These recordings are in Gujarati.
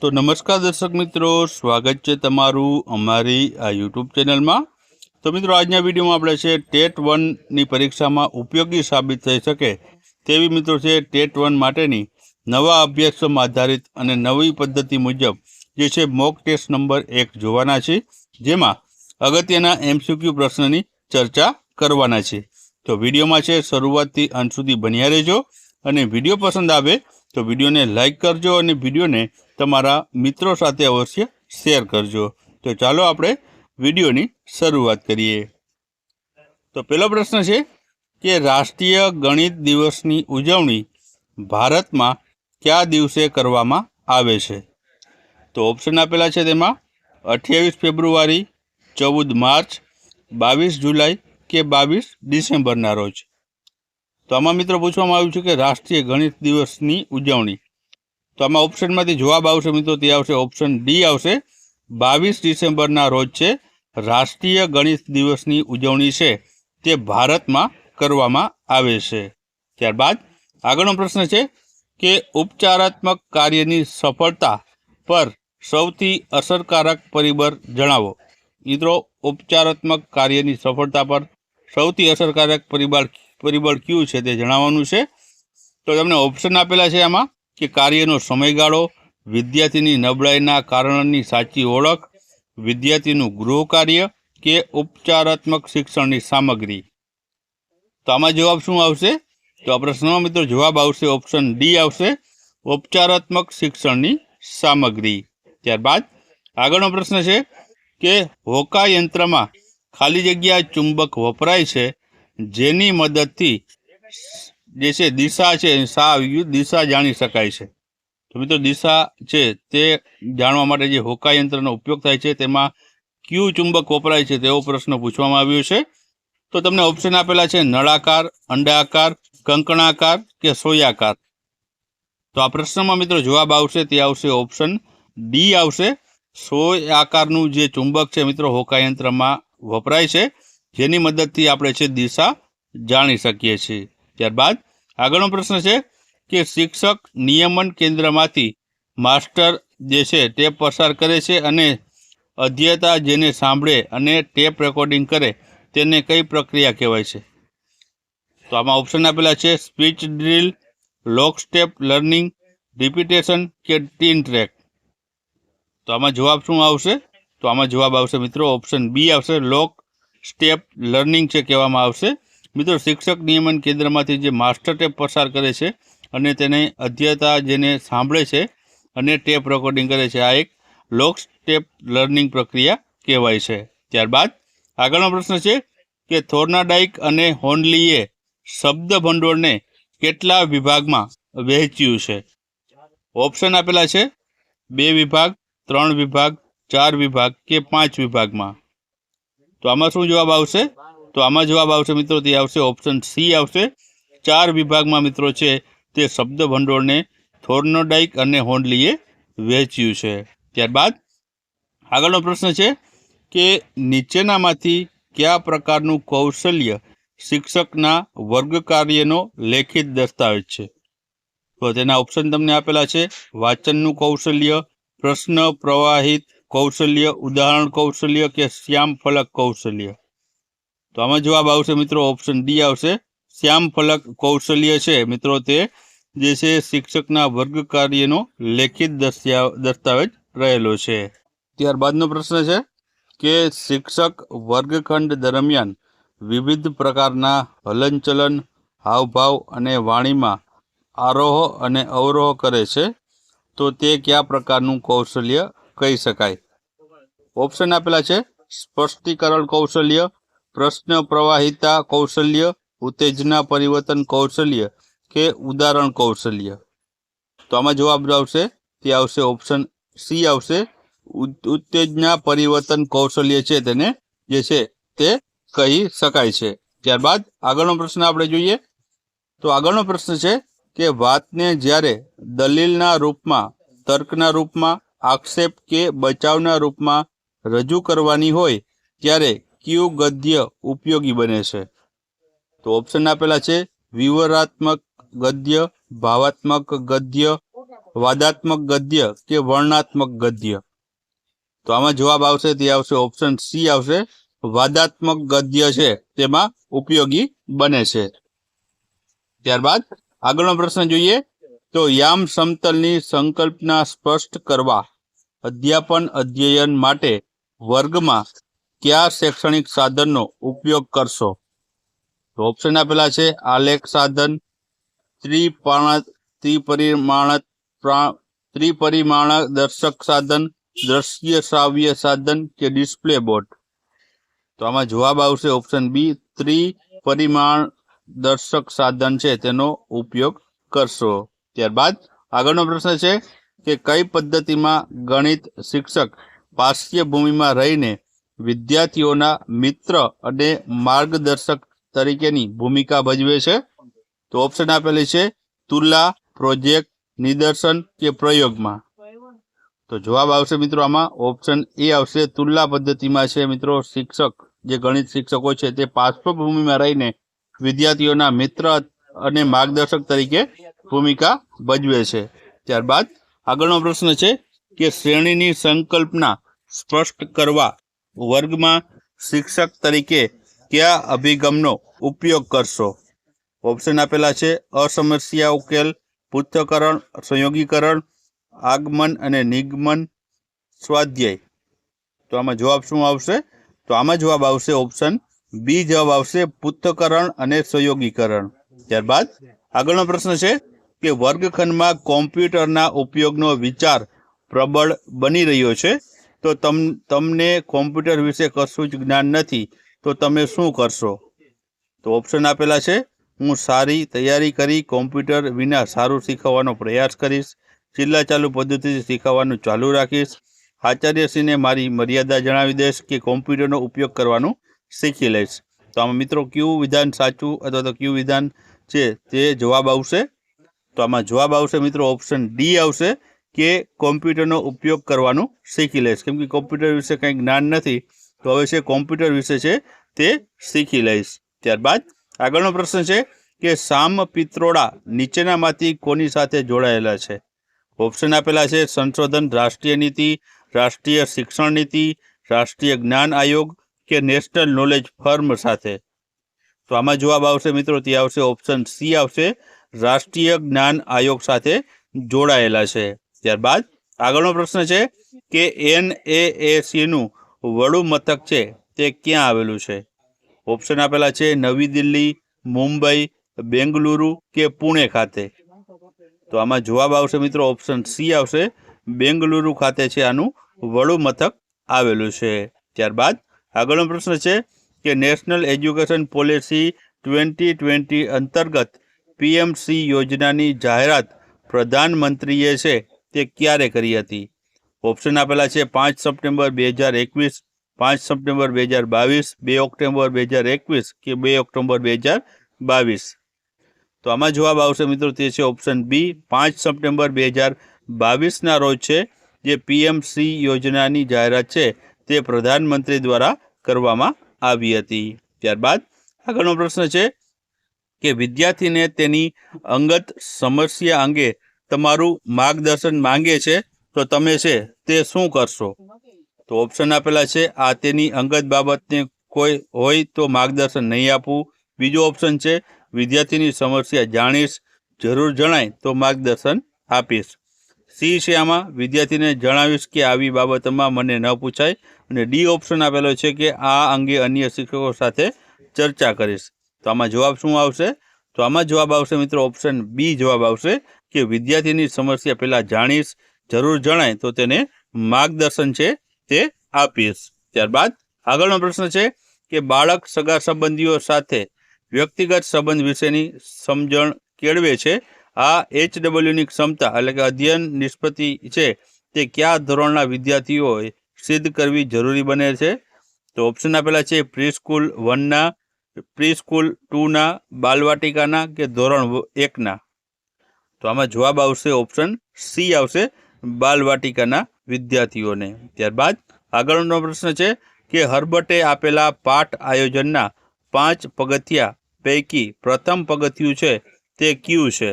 તો નમસ્કાર દર્શક મિત્રો, સ્વાગત છે તમારું અમારી આ યુટ્યુબ ચેનલમાં. તો મિત્રો, આજના વિડીયોમાં આપણે છે ટેટ વનની પરીક્ષામાં ઉપયોગી સાબિત થઈ શકે તેવી મિત્રો છે ટેટ વન માટેની નવા અભ્યાસક્રમ આધારિત અને નવી પદ્ધતિ મુજબ જે છે મોક ટેસ્ટ નંબર એક જોવાના છે, જેમાં અગત્યના એમસીક્યુ પ્રશ્નની ચર્ચા કરવાના છે. તો વિડીયોમાં છે શરૂઆતથી અંત સુધી બન્યા રહેજો અને વીડિયો પસંદ આવે તો વિડીયોને લાઇક કરજો અને વિડીયોને તમારા મિત્રો સાથે અવશ્ય શેર કરજો. તો ચાલો આપણે વિડીયોની શરૂઆત કરીએ. તો પહેલો પ્રશ્ન છે કે રાષ્ટ્રીય ગણિત દિવસની ઉજવણી ભારતમાં કયા દિવસે કરવામાં આવે છે? તો ઓપ્શન આપેલા છે તેમાં અઠ્યાવીસ ફેબ્રુઆરી, ચૌદ માર્ચ, બાવીસ જુલાઈ કે બાવીસ ડિસેમ્બરના રોજ. તો આમાં મિત્રો પૂછવામાં આવ્યું છે કે રાષ્ટ્રીય ગણિત દિવસની ઉજવણી તો આમાં ઓપ્શનમાંથી જવાબ આવશે મિત્રો, તે આવશે ઓપ્શન ડી આવશે. બાવીસ ડિસેમ્બરના રોજ છે, રાષ્ટ્રીય ગણિત દિવસની ઉજવણી છે, તે ભારતમાં કરવામાં આવે છે. ત્યારબાદ આગળનો પ્રશ્ન છે કે ઉપચારાત્મક કાર્યની સફળતા પર સૌથી અસરકારક પરિબળ જણાવો. મિત્રો, ઉપચારાત્મક કાર્યની સફળતા પર સૌથી અસરકારક પરિબળ પરિબળ કયું છે તે જણાવવાનું છે. તો તમને ઓપ્શન આપેલા છે આમાં. કે કાર્યનો સમયગાળો, વિદ્યાર્થીની નબળાઈના કારણની સાચી ઓળખ, વિદ્યાર્થીનું ગૃહ કાર્ય કે ઉપચારાત્મક શિક્ષણની સામગ્રી. તો આમાં જવાબ શું આવશે? તો આ પ્રશ્નમાં મિત્રો જવાબ આવશે ઓપ્શન ડી આવશે, ઉપચારાત્મક શિક્ષણની સામગ્રી. ત્યારબાદ આગળનો પ્રશ્ન છે કે હોકા યંત્રમાં ખાલી જગ્યા ચુંબક વપરાય છે, જેની મદદથી જે છે, દિશા છે સા દિશા જાણી શકાય છે. તો મિત્રો, દિશા છે, તે જાણવા માટે જે હોકા યંત્રનો ઉપયોગ થાય છે, તેમાં ક્યુ ચુંબક વપરાય છે, તેવો પ્રશ્ન પૂછવામાં આવ્યો છે. તો તમને ઓપ્શન આપેલા છે, નળાકાર, અંડાકાર, કંકણાકાર કે સોયાકાર. તો આ પ્રશ્નમાં મિત્રો જવાબ આવશે, તે આવશે ઓપ્શન ડી આવશે. સોય આકારનું જે ચુંબક છે મિત્રો હોકા યંત્રમાં વપરાય છે. જેની મદદથી આપણે છે, દિશા જાણી શકીએ છીએ. ત્યારબાદ આગળનો પ્રશ્ન છે કે શિક્ષક નિયમન કેન્દ્રમાંથી માસ્ટર જે છે તે પસાર કરે છે અને અધ્યતા જેને સાંભળે અને ટેપ રેકોર્ડિંગ કરે તેને કઈ પ્રક્રિયા કહેવાય છે? તો આમાં ઓપ્શન આપેલા છે speech drill, lock step learning, repetition કે ટીન ટ્રેક. તો આમાં જવાબ શું આવશે? તો આમાં જવાબ આવશે મિત્રો ઓપ્શન બી આવશે. લોક સ્ટેપ લર્નિંગ છે કહેવામાં આવશે. મિત્રો, શિક્ષક નિયમન કેન્દ્રમાંથી જે માસ્ટર ટેપ પસાર કરે છે અને તેને અધ્યતા જેને સાંભળે છે અને ટેપ રેકોર્ડિંગ કરે છે, આ એક લોક સ્ટેપ લર્નિંગ પ્રક્રિયા કહેવાય છે. ત્યારબાદ આગળનો પ્રશ્ન છે કે થોર્નાડાઇક અને હોનલીએ શબ્દ ભંડોળને કેટલા વિભાગમાં વહેંચ્યું છે? ઓપ્શન આપેલા છે બે વિભાગ, ત્રણ વિભાગ, ચાર વિભાગ કે પાંચ વિભાગમાં. તો આમાં શું જવાબ આવશે? તો આમાં જવાબ આવશે મિત્રો, તે આવશે ઓપ્શન સી આવશે. ચાર વિભાગમાં મિત્રો છે, તે શબ્દ ભંડોળને થોર્નોડાઇક અને હોન્ડલીએ વહેંચ્યું છે. ત્યારબાદ આગળનો પ્રશ્ન છે કે નીચેનામાંથી કયા પ્રકારનું કૌશલ્ય શિક્ષકના વર્ગ કાર્યનો લેખિત દસ્તાવેજ છે? તો તેના ઓપ્શન તમને આપેલા છે, વાંચનનું કૌશલ્ય, પ્રશ્ન પ્રવાહિત કૌશલ્ય, ઉદાહરણ કૌશલ્ય કે શ્યામ ફલક કૌશલ્ય? તો આમાં જવાબ આવશે મિત્રો ઓપ્શન ડી આવશે. શ્યામ ફલક કૌશલ્ય છે મિત્રો તે, જે છે શિક્ષકના વર્ગ કાર્યનો લેખિત દસ્તા- દસ્તાવેજ રહેલો છે. ત્યારબાદનો પ્રશ્ન છે કે શિક્ષક વર્ગખંડ દરમિયાન વિવિધ પ્રકારના હલનચલન, હાવભાવ અને વાણીમાં આરોહ અને અવરોહ કરે છે, તો તે કયા પ્રકારનું કૌશલ્ય કહી શકાય? ઓપ્શન આપેલા છે સ્પષ્ટીકરણ કૌશલ્ય પ્રશ્ન પ્રવાહિતા કૌશલ્ય, ઉત્તેજના પરિવર્તન કૌશલ્ય કે ઉદાહરણ કૌશલ્ય? તો આમાં જવાબ આવશે, તે આવશે ઓપ્શન સી આવશે. ઉત- ઉત્તેજના પરિવર્તન કૌશલ્ય છે તેને જે છે તે કહી શકાય છે. ત્યારબાદ આગળનો પ્રશ્ન આપણે જોઈએ. તો આગળનો પ્રશ્ન છે કે વાતને જ્યારે દલીલના રૂપમાં, તર્કના રૂપમાં, આક્ષેપ કે બચાવના રૂપમાં રજૂ કરવાની હોય, ત્યારે કયું ગદ્ય ઉપયોગી બને છે. તો ઓપ્શન આપેલા છે, વિવરાત્મક ગદ્ય, ભાવાત્મક ગદ્ય, વાદાત્મક ગદ્ય કે વર્ણાત્મક ગદ્ય. તો આમાં જવાબ આવશે, તે આવશે ઓપ્શન સી આવશે. વાદાત્મક ગદ્ય છે, તેમાં ઉપયોગી બને છે. ત્યારબાદ આગળનો પ્રશ્ન જોઈએ, તો યામ સમતલની સંકલ્પના સ્પષ્ટ કરવા અધ્યાપન અધ્યયન માટે વર્ગમાં કયા શૈક્ષણિક સાધનનો ઉપયોગ કરશો? તો ઓપ્શન આપેલા છે આલેખ સાધન, ત્રિપરિમાણ પ્રા- ત્રિપરિમાણ દર્શક સાધન, દ્રશ્ય શ્રાવ્ય સાધન કે ડિસ્પ્લે બોર્ડ તો આમાં જવાબ આવશે ઓપ્શન બી ત્રિપરિમાણ દર્શક સાધન છે, તેનો ઉપયોગ કરશો. ત્યારબાદ આગળનો પ્રશ્ન છે કે કઈ પદ્ધતિમાં ગણિત શિક્ષક પાર્શ્ય ભૂમિમાં રહીને વિદ્યાર્થીઓના મિત્ર અને માર્ગદર્શક તરીકેની ભૂમિકા ભજવે છે. તો ઓપ્શન આપેલી છે, તુલા પ્રોજેક્ટ નિદર્શન કે પ્રયોગમાં. તો જવાબ આવશે મિત્રો આમાં. ઓપ્શન એ આવશે તુલના પદ્ધતિમાં છે મિત્રો શિક્ષક, જે ગણિત શિક્ષકો છે તે પાર્શ્વભૂમિમાં રહીને વિદ્યાર્થીઓના મિત્ર અને માર્ગદર્શક તરીકે ભૂમિકા ભજવે છે. ત્યારબાદ આગળનો પ્રશ્ન છે કે શ્રેણીની સંકલ્પના સ્પષ્ટ કરવા વર્ગમાં શિક્ષક તરીકે કયા અભિગમનો ઉપયોગ કરશો? ઓપ્શન આપેલા છે, અસમસ્યા ઉકેલ, પૃથ્થકરણ, સંયોગીકરણ, આગમન અને નિગમન, સ્વાધ્યાય. તો આમાં જવાબ શું આવશે? તો આમાં જવાબ આવશે ઓપ્શન બી જવાબ આવશે પૃથ્થકરણ અને સંયોગીકરણ. ત્યારબાદ આગળનો પ્રશ્ન છે કે વર્ગખંડમાં કોમ્પ્યુટરના ઉપયોગનો વિચાર પ્રબળ બની રહ્યો છે. તો તમ, તમને કોમ્પ્યુટર વિશે કશું જ જ્ઞાન નથી, તો તમે શું કરશો? તો ઓપ્શન આપેલા છે, હું સારી તૈયારી કરી કોમ્પ્યુટર વિના સારું શીખવવાનો પ્રયાસ કરીશ જિલ્લા ચાલુ પદ્ધતિથી શીખવવાનું ચાલુ રાખીશ. આચાર્યશ્રીને મારી મર્યાદા જણાવી દઈશ કે કોમ્પ્યુટરનો ઉપયોગ કરવાનું શીખી લઈશ. તો આમાં મિત્રો કયું વિધાન સાચું અથવા તો કયું વિધાન છે તે જવાબ આવશે. તો આમાં જવાબ આવશે મિત્રો ઓપ્શન ડી આવશે. કે કોમ્પ્યુટરનો ઉપયોગ કરવાનું શીખી લઈશ. કેમ કે કોમ્પ્યુટર વિશે કંઈ જ્ઞાન નથી, તો હવે છે કોમ્પ્યુટર વિશે છે તે શીખી લઈશ. ત્યારબાદ આગળનો પ્રશ્ન છે કે સામ પિત્રોડા નીચેનામાંથી કોની સાથે જોડાયેલા છે? ઓપ્શન આપેલા છે સંશોધન, રાષ્ટ્રીય નીતિ, રાષ્ટ્રીય શિક્ષણ નીતિ, રાષ્ટ્રીય જ્ઞાન આયોગ કે નેશનલ નોલેજ ફર્મ સાથે? તો આમાં જવાબ આવશે મિત્રો તે આવશે ઓપ્શન સી આવશે, રાષ્ટ્રીય જ્ઞાન આયોગ સાથે જોડાયેલા છે. ત્યારબાદ આગળનો પ્રશ્ન છે કે એન એ સીનું વડું મથક છે તે ક્યાં આવેલું છે? ઓપ્શન આપેલા છે નવી દિલ્હી, મુંબઈ, બેંગલુરુ કે પુણે ખાતે. તો આમાં જવાબ આવશે મિત્રો ઓપ્શન સી આવશે. બેંગલુરુ ખાતે છે આનું વડું મથક આવેલું છે. ત્યારબાદ આગળનો પ્રશ્ન છે કે national education policy twenty twenty અંતર્ગત પીએમસી યોજનાની જાહેરાત પ્રધાનમંત્રીએ છે તે ક્યારે કરી હતી? ઓપ્શન આપેલા છે પાંચ સપ્ટેમ્બર બે હજાર એકવીસ, પાંચ સપ્ટેમ્બર બે હજાર બાવીસ, બે ઓક્ટોબર બે હજાર એકવીસ કે બે ઓક્ટોબર બે હજાર બાવીસ? તો આમાં જવાબ આવશે મિત્રો તે છે ઓપ્શન બી પાંચ સપ્ટેમ્બર બે હજાર બાવીસના રોજ છે જે પીએમસી યોજનાની જાહેરાત છે તે પ્રધાનમંત્રી દ્વારા કરવામાં આવી હતી. ત્યારબાદ આગળનો પ્રશ્ન છે કે વિદ્યાર્થીને તેની અંગત સમસ્યા અંગે તમારું માર્ગદર્શન માંગે છે, તો તમે છે તે શું કરશો? તો ઓપ્શન આપેલા છે, આ તેની અંગત બાબતને કોઈ હોય તો માર્ગદર્શન નહીં આપવું. બીજો ઓપ્શન છે, વિદ્યાર્થીની સમસ્યા જાણીશ, જરૂર જણાય તો માર્ગદર્શન આપીશ. સી છે આમાં, વિદ્યાર્થીને જણાવીશ કે આવી બાબતમાં મને ન પૂછાય અને ડી ઓપ્શન આપેલો છે કે આ અંગે અન્ય શિક્ષકો સાથે ચર્ચા કરીશ. તો આમાં જવાબ શું આવશે? તો આમાં જવાબ આવશે મિત્રો ઓપ્શન બી જવાબ આવશે કે વિદ્યાર્થીની સમસ્યા પહેલાં જાણીશ, જરૂર જણાય તો તેને માર્ગદર્શન છે તે આપીશ. ત્યારબાદ આગળનો પ્રશ્ન છે કે બાળક સગા સંબંધીઓ સાથે વ્યક્તિગત સંબંધ વિશેની સમજણ કેળવે છે? આ એચ ડબલ્યુની ક્ષમતા એટલે કે અધ્યયન નિષ્પત્તિ છે તે કયા ધોરણના વિદ્યાર્થીઓએ સિદ્ધ કરવી જરૂરી બને છે? તો ઓપ્શન આપેલા છે પ્રી સ્કૂલ વનના પ્રી સ્કૂલ ટુના, બાલવાટિકાના કે ધોરણ એકના? તો આમાં જવાબ આવશે ઓપ્શન સી આવશે બાલવાટિકાના વિદ્યાર્થીઓને. ત્યારબાદ આગળનો પ્રશ્ન છે કે હર્બર્ટે આપેલા પાઠ આયોજનના પાંચ પગથિયા પૈકી પ્રથમ પગથિયું છે તે કયું છે?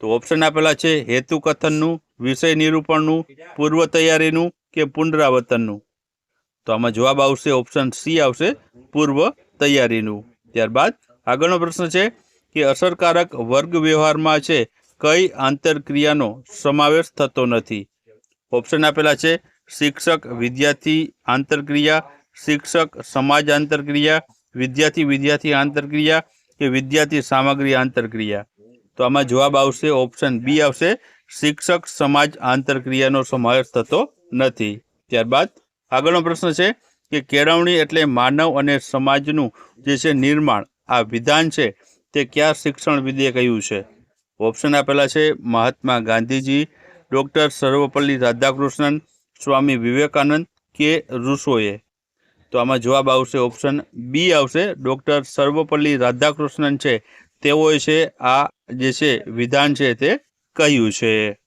તો ઓપ્શન આપેલા છે હેતુ કથનનું, વિષય નિરૂપણનું, પૂર્વ તૈયારીનું કે પુનરાવર્તનનું? તો આમાં જવાબ આવશે ઓપ્શન સી આવશે પૂર્વ તૈયારીનું. ત્યારબાદ આગળનો પ્રશ્ન છે કે અસરકારક વર્ગ વ્યવહારમાં છે કઈ આંતરક્રિયાનો સમાવેશ થતો નથી. ઓપ્શન આપેલા છે, શિક્ષક, વિદ્યાર્થી, આંતરક્રિયા, શિક્ષક, સમાજ આંતરક્રિયા, વિદ્યાર્થી વિદ્યાર્થી આંતરક્રિયા કે વિદ્યાર્થી સામગ્રી આંતરક્રિયા. તો આમાં જવાબ આવશે ઓપ્શન બી આવશે, શિક્ષક, સમાજ આંતરક્રિયાનો સમાવેશ થતો નથી. ત્યારબાદ આગળનો પ્રશ્ન છે કે કેળવણી એટલે માનવ અને સમાજનું જે છે નિર્માણ, આ વિધાન છે તે કયા શિક્ષણ વિદ્યે કહ્યું છે? ઓપ્શન આપેલા છે, મહાત્મા ગાંધીજી ડૉક્ટર સર્વપલ્લી રાધાકૃષ્ણન, સ્વામી વિવેકાનંદ કે રૂસોએ. તો આમાં જવાબ આવશે ઓપ્શન બી આવશે ડૉક્ટર સર્વપલ્લી રાધાકૃષ્ણન છે. તેઓએ છે આ જે છે, વિધાન છે તે કહ્યું છે.